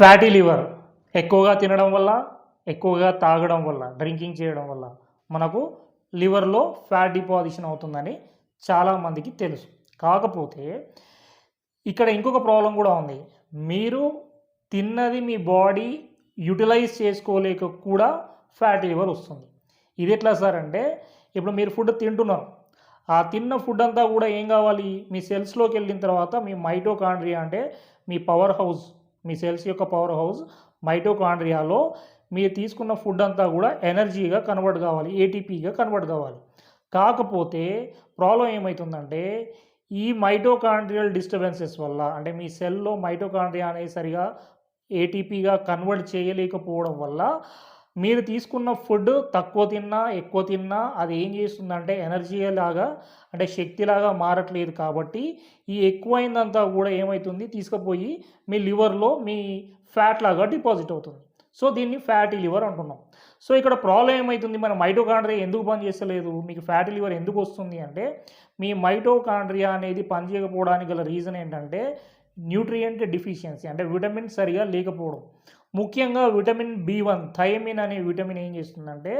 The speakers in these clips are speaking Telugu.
ఫ్యాటీ లివర్ ఎక్కువగా తినడం వల్ల ఎక్కువగా తాగడం వల్ల డ్రింకింగ్ చేయడం వల్ల మనకు లివర్లో ఫ్యాట్ డిపాజిషన్ అవుతుందని చాలామందికి తెలుసు. కాకపోతే ఇక్కడ ఇంకొక ప్రాబ్లం కూడా ఉంది. మీరు తిన్నది మీ బాడీ యూటిలైజ్ చేసుకోలేక కూడా ఫ్యాటీ లివర్ వస్తుంది. ఇది ఎట్లా సార్ అంటే ఇప్పుడు మీరు ఫుడ్ తింటున్నారు. ఆ తిన్న ఫుడ్ అంతా కూడా ఏం కావాలి? మీ సెల్స్లోకి వెళ్ళిన తర్వాత మీ మైటోకాండ్రియా అంటే మీ పవర్ హౌస్ మీ సెల్స్ యొక్క పవర్ హౌస్ మైటోకాండ్రియాలో మీరు తీసుకున్న ఫుడ్ అంతా కూడా ఎనర్జీగా కన్వర్ట్ కావాలి ఏటీపీగా కన్వర్ట్ కావాలి. కాకపోతే ప్రాబ్లం ఏమవుతుందంటే ఈ మైటోకాండ్రియల్ డిస్టర్బెన్సెస్ వల్ల అంటే మీ సెల్లో మైటోకాండ్రియా అనేది సరిగా ఏటీపీగా కన్వర్ట్ చేయలేకపోవడం వల్ల మీరు తీసుకున్న ఫుడ్ తక్కువ తిన్నా ఎక్కువ తిన్నా అది ఏం చేస్తుందంటే ఎనర్జీ లాగా అంటే శక్తిలాగా మారట్లేదు కాబట్టి ఈ ఎక్కువైందంతా కూడా ఏమవుతుంది తీసుకుపోయి మీ లివర్లో మీ ఫ్యాట్ లాగా డిపాజిట్ అవుతుంది. సో దీన్ని ఫ్యాటీ లివర్ అంటున్నాం. సో ఇక్కడ ప్రాబ్లం ఏమవుతుంది మన మైటోకాండ్రియా ఎందుకు పనిచేస్తలేదు మీకు ఫ్యాటీ లివర్ ఎందుకు వస్తుంది అంటే మీ మైటోకాండ్రియా అనేది పనిచేయకపోవడానికి గల రీజన్ ఏంటంటే న్యూట్రియంట్ డిఫిషియన్సీ అంటే విటమిన్ సరిగా లేకపోవడం. ముఖ్యంగా విటమిన్ బి వన్ థైమిన్ అనే విటమిన్ ఏం చేస్తుందంటే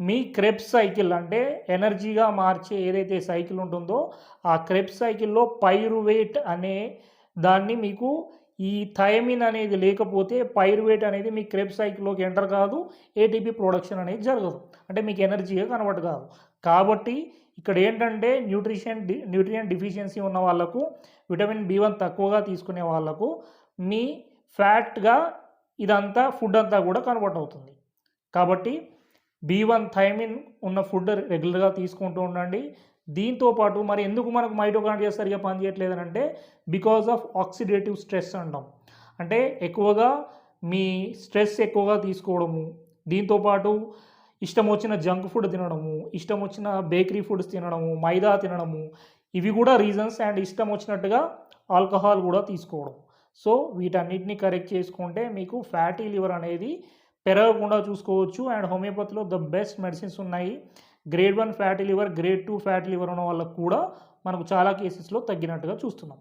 మీ క్రెప్ సైకిల్ అంటే ఎనర్జీగా మార్చే ఏదైతే సైకిల్ ఉంటుందో ఆ క్రెప్స్ సైకిల్లో పైరువేట్ అనే దాన్ని మీకు ఈ థైమిన్ అనేది లేకపోతే పైరువేట్ అనేది మీ క్రెప్ సైకిల్లోకి ఎంటర్ కాదు ఏటీపీ ప్రొడక్షన్ అనేది జరగదు. అంటే మీకు ఎనర్జీగా కనబడ కాదు కాబట్టి ఇక్కడ ఏంటంటే న్యూట్రిషన్ డి న్యూట్రియన్ డిఫిషియన్సీ ఉన్న వాళ్ళకు విటమిన్ బి వన్ తక్కువగా తీసుకునే వాళ్ళకు మీ ఫ్యాట్గా ఇదంతా ఫుడ్ అంతా కూడా కన్వర్ట్ అవుతుంది. కాబట్టి బి వన్ థైమిన్ ఉన్న ఫుడ్ రెగ్యులర్గా తీసుకుంటూ ఉండండి. దీంతో పాటు మరి ఎందుకు మనకు మైటోకాండ్రియా సరిగా పనిచేయట్లేదు అంటే బికాజ్ ఆఫ్ ఆక్సిడేటివ్ స్ట్రెస్ అంటాం. అంటే ఎక్కువగా మీ స్ట్రెస్ ఎక్కువగా తీసుకోవడము దీంతోపాటు ఇష్టం వచ్చిన జంక్ ఫుడ్ తినడము ఇష్టం వచ్చిన బేకరీ ఫుడ్స్ తినడము మైదా తినడము ఇవి కూడా రీజన్స్ అండ్ ఇష్టం వచ్చినట్టుగా ఆల్కహాల్ కూడా తీసుకోవడం. సో వీటన్నిటిని కరెక్ట్ చేసుకుంటే మీకు ఫ్యాటీ లివర్ అనేది పెరగకుండా చూసుకోవచ్చు అండ్ హోమియోపతిలో ద బెస్ట్ మెడిసిన్స్ ఉన్నాయి. Grade one fatty liver grade two fatty liver ఉన్న వాళ్ళకు కూడా మనకు చాలా కేసెస్లో తగ్గినట్టుగా చూస్తున్నాం.